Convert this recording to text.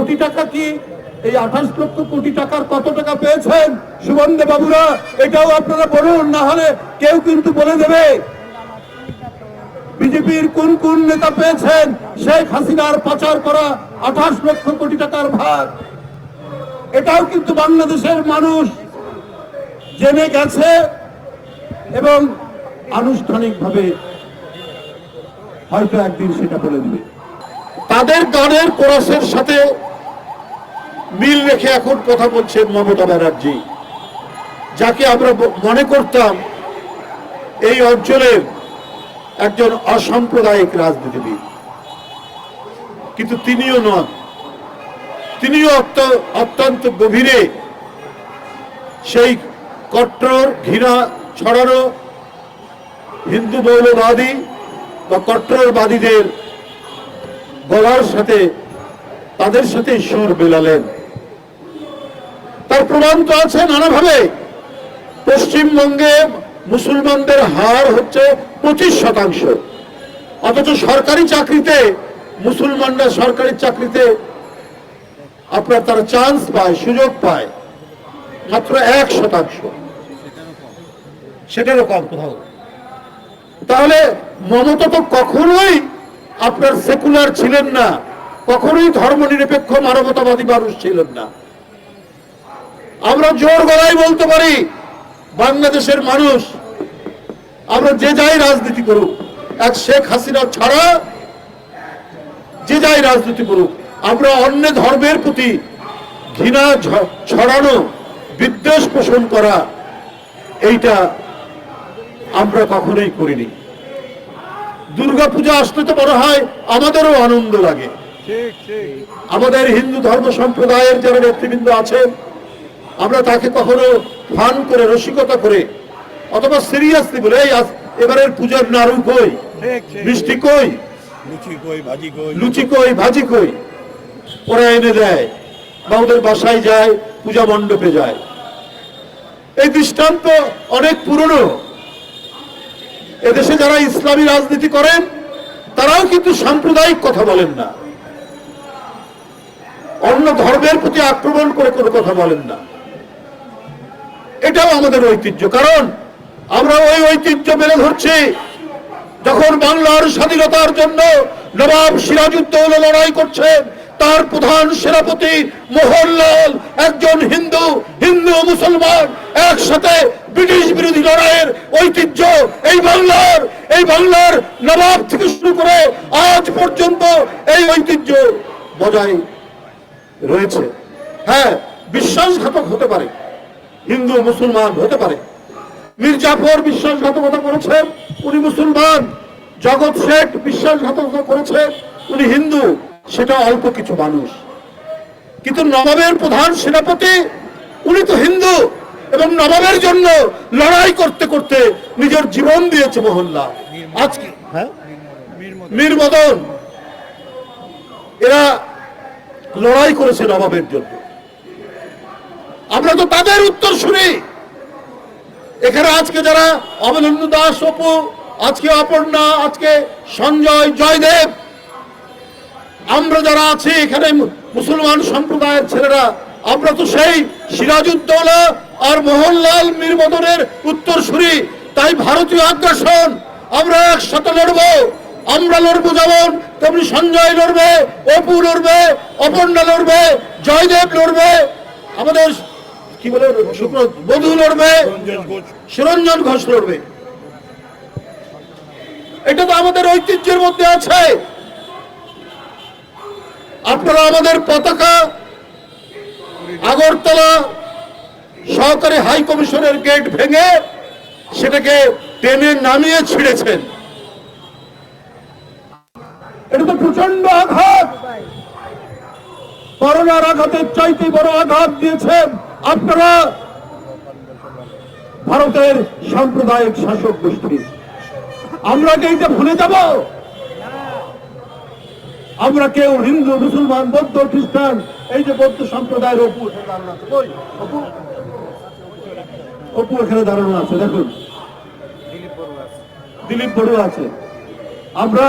কোটি টাকা কি? এই আঠাশ লক্ষ কোটি টাকার কত টাকা পেয়েছেন? সুবন্ধে বাবুরা, এটাও আপনারা বলুন, না হলে কেউ কিন্তু বলে দেবে। বিজেপির কোন কোন নেতা পেয়েছেন? শেখ হাসিনার পাচার করা আঠাশ লক্ষ কোটি টাকার ভাগ। এটাও কিন্তু বাংলাদেশের মানুষ জেনে গেছে এবং আনুষ্ঠানিকভাবে হয়তো একদিন সেটা বলে দিবে। তাদের গানের কোরাসের সাথে মিল রেখে এখন কথা বলছেন মমতা ব্যানার্জি। যাকে আমরা মনে করতাম এই অঞ্চলের একজন অসাম্প্রদায়িক রাজনীতিবিদ। কিন্তু তিনিও নন। তিনিও অত্যন্ত গভীরে সেই কট্টর, ঘৃণা ছড়ানো হিন্দু মৌলবাদী বা কট্টরবাদীদের গলার সাথে, তাদের সাথে সুর মেলালেন। তার প্রমাণ তো আছে নানাভাবে। পশ্চিমবঙ্গে মুসলমানদের হার হচ্ছে পঁচিশ শতাংশ। অথচ সরকারি চাকরিতে, মুসলমানরা সরকারি চাকরিতে আপনার তারা চান্স পায়, সুযোগ পায়। মাত্র এক শতাংশ। সেটারও কম কোথাও। তাহলে মমতা তো কখনোই আপনার সেকুলার ছিলেন না। কখনোই ধর্ম নিরপেক্ষ মানবতাবাদী মানুষ ছিলেন না। আমরা জোর গলায় বলতে পারি বাংলাদেশের মানুষ আমরা যে যাই রাজনীতি করুক এক শেখ হাসিনা ছাড়া যে যাই রাজনীতি করুক আমরা অন্য ধর্মের প্রতি ঘৃণা ছড়ানো বিদ্বেষ পোষণ করা এইটা আমরা কখনোই করিনি। দুর্গা পূজা আসলে তো মনে হয় আমাদেরও আনন্দ লাগে। আমাদের হিন্দু ধর্ম সম্প্রদায়ের যারা নেতৃবৃন্দ আছেন আমরা তাকে কখনো ফান করে, রসিকতা করে, অথবা সিরিয়াসলি বলে এবারের পূজার নাড়ু কই? মিষ্টি কই? লুচি কই? ভাজি কই? ওরা এনে দেয় বা ওদের বাসায় যায়, পূজা মণ্ডপে যায়। এই দৃষ্টান্ত অনেক পুরনো। এদেশে যারা ইসলামী রাজনীতি করেন, তারাও কিন্তু সাম্প্রদায়িক কথা বলেন না। অন্য ধর্মের প্রতি আক্রমণ করে কোনো কথা বলেন না। এটাও আমাদের ঐতিহ্য। কারণ আমরা ওই ঐতিহ্য মেনে ধরছি। যখন বাংলার স্বাধীনতার জন্য নবাব সিরাজউদ্দৌলা লড়াই করছেন তার প্রধান সেনাপতি মোহনলাল, একজন হিন্দু হিন্দু মুসলমান একসাথে ব্রিটিশ বিরোধী লড়াইয়ের ঐতিহ্য এই বাংলার এই বাংলার নবাব থেকে শুরু করে আজ পর্যন্ত এই ঐতিহ্য বজায় রয়েছে। হ্যাঁ বিশ্বাসঘাতক হতে পারে। হিন্দু, মুসলমান হতে পারে। মির্জাফর বিশ্বাসঘাতকতা করেছেন, উনি মুসলমান। জগৎ শেখ বিশ্বাসঘাতকতা করেছেন, উনি হিন্দু। সেটা অল্প কিছু মানুষ। কিন্তু নবাবের প্রধান সেনাপতি, উনি তো হিন্দু এবং নবাবের জন্য লড়াই করতে করতে নিজের জীবন দিয়েছে মোহনলা আজকে হ্যাঁ? মীর মদন এরা লড়াই করেছে নবাবের জন্য। আমরা তো তাদের উত্তর শুনি। এখানে আজকে যারা অবলেন্দু দাস, অপু, আজকে অপর্ণা, আজকে সঞ্জয়, জয়দেব, আমরা যারা আছি, এখানে মুসলমান সম্প্রদায়ের ছেলেরা, আমরা তো সেই সিরাজউদ্দৌলা আর মোহনলাল মীর মদনের উত্তর শুনি। তাই ভারতীয় আগ্রাসন, আমরা একসাথে লড়বো। আমরা লড়বো যেমন তেমনি সঞ্জয় লড়বে, অপু লড়বে, অপর্ণা লড়বে, জয়দেব লড়বে। আমাদের কি বলে বধু লড়বে সুরঞ্জন ঘোষ লড়বে। এটা তো আমাদের ঐতিহ্যের মধ্যে আছে। আপনারা আমাদের পতাকা, আগরতলা সহকারী হাই কমিশনের গেট ভেঙে সেটাকে টেনে নামিয়ে ছিঁড়েছেন। এটা তো প্রচণ্ড আঘাত। করোনার আঘাতের চাইতে বড় আঘাত দিয়েছেন। আপনারা ভারতের সাম্প্রদায়িক শাসক গোষ্ঠী, আমরা কি এইটা ভুলে যাব? আমরা কেউ হিন্দু, মুসলমান, বৌদ্ধ, খ্রিস্টান, এই যে বৌদ্ধ সম্প্রদায়ের অপু অপু এখানে দাঁড়ানো আছে, দেখুন। দিলীপ বড়ুয়া আছে। আমরা